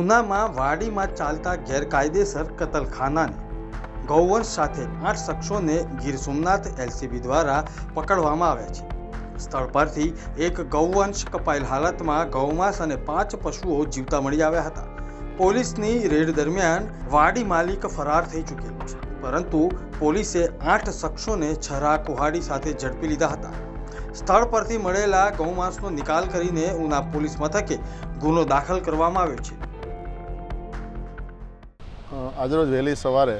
ઉનામાં વાડીમાં ચાલતા ગેરકાયદેસર કતલખાનાને ગૌવંશ સાથે આઠ શખ્સોને ગીર સોમનાથ એલસીબી દ્વારા પકડવામાં આવ્યા છે. સ્થળ પરથી એક ગૌવંશ કપાયેલ હાલતમાં ગૌમાંસ અને પાંચ પશુઓ જીવતા મળી આવ્યા હતા. પોલીસની રેડ દરમિયાન વાડી માલિક ફરાર થઈ ચૂકેલો છે, પરંતુ પોલીસે આઠ શખ્સોને છરા કુહાડી સાથે ઝડપી લીધા હતા. સ્થળ પરથી મળેલા ગૌમાંસનો નિકાલ કરીને ઉના પોલીસ મથકે ગુનો દાખલ કરવામાં આવ્યો છે. આજરોજ વહેલી સવારે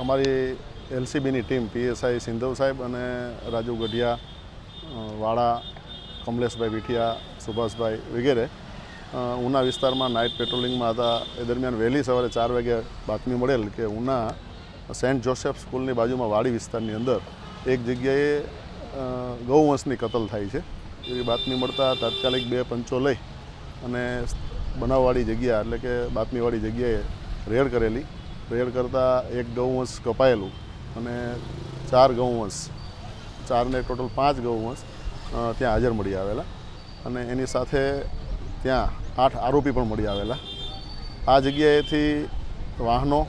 અમારી એલસીબીની ટીમ, પીએસઆઈ સિંધવ સાહેબ અને રાજુ ગઢિયા વાળા, કમલેશભાઈ વિઠિયા, સુભાષભાઈ વગેરે ઉના વિસ્તારમાં નાઇટ પેટ્રોલિંગમાં હતા. એ દરમિયાન વહેલી સવારે ચાર વાગે બાતમી મળેલ કે ઉના સેન્ટ જોસેફ સ્કૂલની બાજુમાં વાડી વિસ્તારની અંદર એક જગ્યાએ ગૌવંશની કતલ થાય છે. એવી બાતમી મળતા તાત્કાલિક બે પંચો લઈ અને બનાવવાળી જગ્યા એટલે કે બાતમીવાળી જગ્યાએ રેડ કરેલી. રેડ કરતાં એક ગૌવંશ કપાયેલું અને ચાર ગૌવંશ. ચારને ટોટલ પાંચ ગૌવંશ ત્યાં હાજર મળી આવેલા. અને એની સાથે ત્યાં આઠ આરોપી પણ મળી આવેલા. આ જગ્યાએથી વાહનો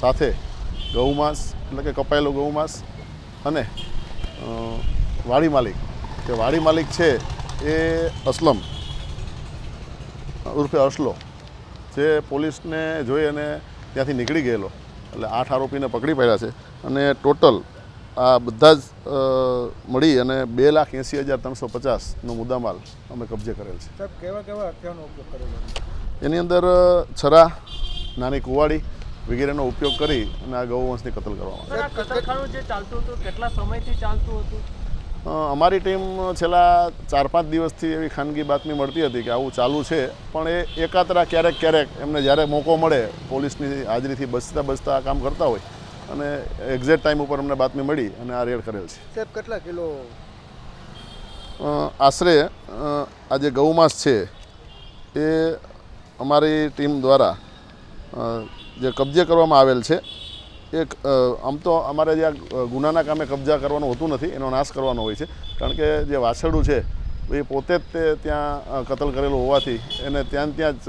સાથે ગૌમાંસ, એટલે કે કપાયેલું ગૌમાંસ અને વાડી માલિક. કે વાડી માલિક છે એ અસલમ, ઉર્ફે અસલો. જે પોલીસને જોઈ અને ત્યાંથી નીકળી ગયેલો. એટલે આઠ આરોપીને પકડી પાડ્યા છે. અને ટોટલ આ બધા જ મળી અને બે લાખ એંસી હજાર ત્રણસો પચાસનો મુદ્દામાલ અમે કબજે કરેલ છે. સાહેબ કેવા કેવા હથિયારનો ઉપયોગ કરેલો? એની અંદર છરા નાની કુવાડી વગેરેનો ઉપયોગ કરી અને આ ગૌવંશની કતલ કરવામાં આવી. સર કતલખાનું જે ચાલતું હતું કેટલા સમયથી ચાલતું હતું? અમારી ટીમ છેલ્લા ચાર પાંચ દિવસથી એવી ખાનગી બાતમી મળતી હતી કે આવું ચાલુ છે પણ એ એકાતરા ક્યારેક ક્યારેક એમને જ્યારે મોકો મળે પોલીસની હાજરીથી બસતા બસતા આ કામ કરતા હોય અને એક્ઝેક્ટ ટાઈમ ઉપર અમને બાતમી મળી અને આ રેડ કરેલ છે. સાહેબ કેટલા કિલો? આશરે આ જે ગૌમાંસ છે એ અમારી ટીમ દ્વારા જે કબજે કરવામાં આવેલ છે એક આમ તો અમારે જ્યાં ગુનાના કામે કબજા કરવાનું હોતું નથી એનો નાશ કરવાનો હોય છે. કારણ કે જે વાછરડું છે એ પોતે જ તે ત્યાં કતલ કરેલું હોવાથી એને ત્યાં ત્યાં જ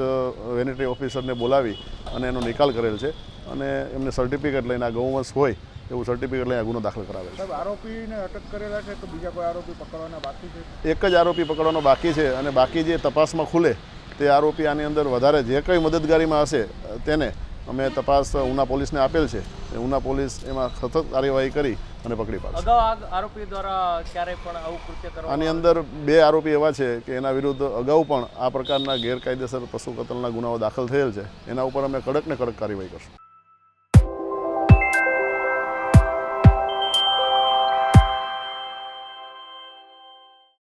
વેનેટરી ઓફિસરને બોલાવી અને એનો નિકાલ કરેલ છે. અને એમને સર્ટિફિકેટ લઈને આ ગૌવંશ હોય એવું સર્ટિફિકેટ લઈને આ ગુનો દાખલ કરાવેલ છે. આરોપીને અટક કરેલા છે તો બીજા કોઈ આરોપી પકડવાના બાકી છે? એક જ આરોપી પકડવાનો બાકી છે અને બાકી જે તપાસમાં ખુલે તે આરોપી આની અંદર વધારે જે કંઈ મદદગારીમાં હશે તેને અમે તપાસ ઉના પોલીસને આપેલ છે. ઉના પોલીસ એમાં સતત કાર્યવાહી કરી અને પકડી પાડશે. આરોપી દ્વારા ક્યારેય પણ આવું કૃત્ય કરવામાં આની અંદર બે આરોપી એવા છે કે એના વિરુદ્ધ અગાઉ પણ આ પ્રકારના ગેરકાયદેસર પશુ કતલના ગુનાઓ દાખલ થયેલ છે. એના ઉપર અમે કડક ને કડક કાર્યવાહી કરશું.